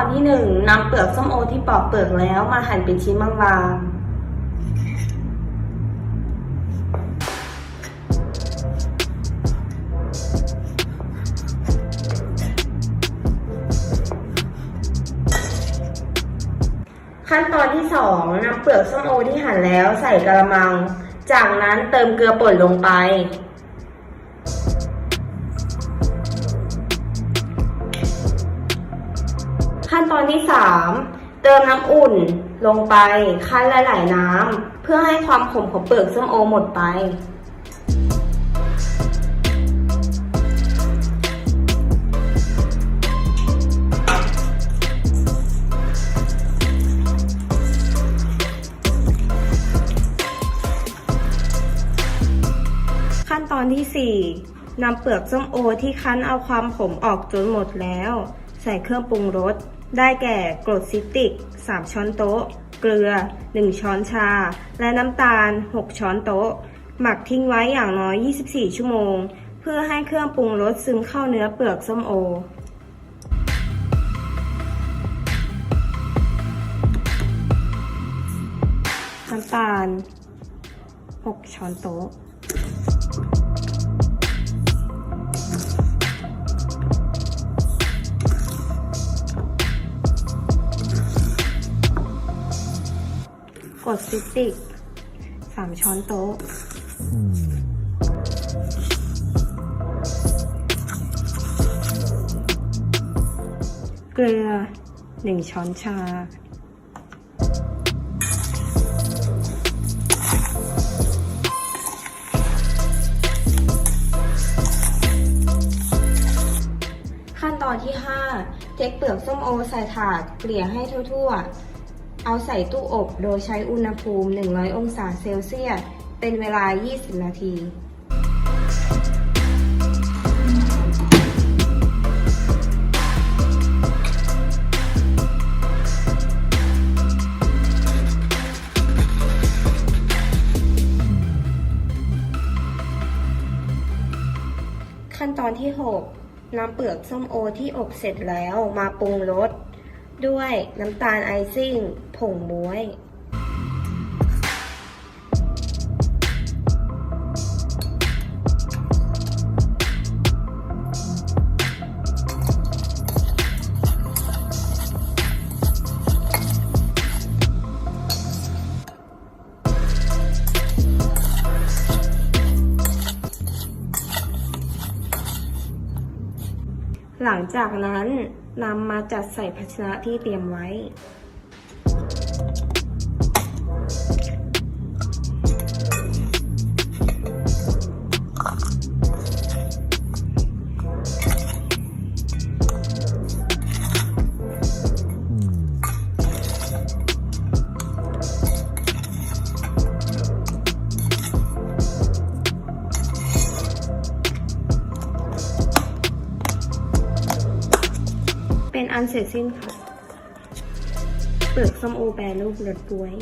อนที่หนึ่งนำเปลือกส้มโอที่ปอกเปลือกแล้วมาหั่นเป็นชิ้นบางๆขั้นตอนที่สองนำเปลือกส้มโอที่หั่นแล้วใส่กระมัง จากนั้นเติมเกลือป่นลงไป อนที่ 3 เติมน้ำอุ่นลงไปคั้นหลายๆน้ำเพื่อให้ความขมของเปลือกส้มโอหมดไป ขั้นตอนที่ 4นำเปลือกส้มโอที่คั้นเอาความขมออกจนหมดแล้ว ใส่เครื่องปรุงรส ได้แก่กรดซิตริก 3 ช้อนโต๊ะ เกลือ 1 ช้อนชา และน้ำตาล 6 ช้อนโต๊ะ หมักทิ้งไว้อย่างน้อย 24 ชั่วโมง เพื่อให้เครื่องปรุงรสซึมเข้าเนื้อเปลือกส้มโอน้ำตาล 6 ช้อนโต๊ะ กดซิติกสามช้อนโต๊ะ เกลือหนึ่งช้อนชา ขั้นตอนที่ 5 เทคเปลือกส้มโอใส่ถาดเกลี่ยให้ทั่วๆ เอาใส่ตู้อบโดยใช้อุณหภูมิ 100 องศาเซลเซียส เป็นเวลา 20 นาทีขั้นตอนที่ 6นำเปลือกส้มโอที่อบเสร็จแล้วมาปรุงรส ด้วยน้ำตาลไอซิ่ง ผงม้วย หลังจากนั้นนำมาจัดใส่ภาชนะที่เตรียมไว้ เป็นอันเสร็จสิ้นค่ะ เปลือกส้มโอแปรรูปรสบวย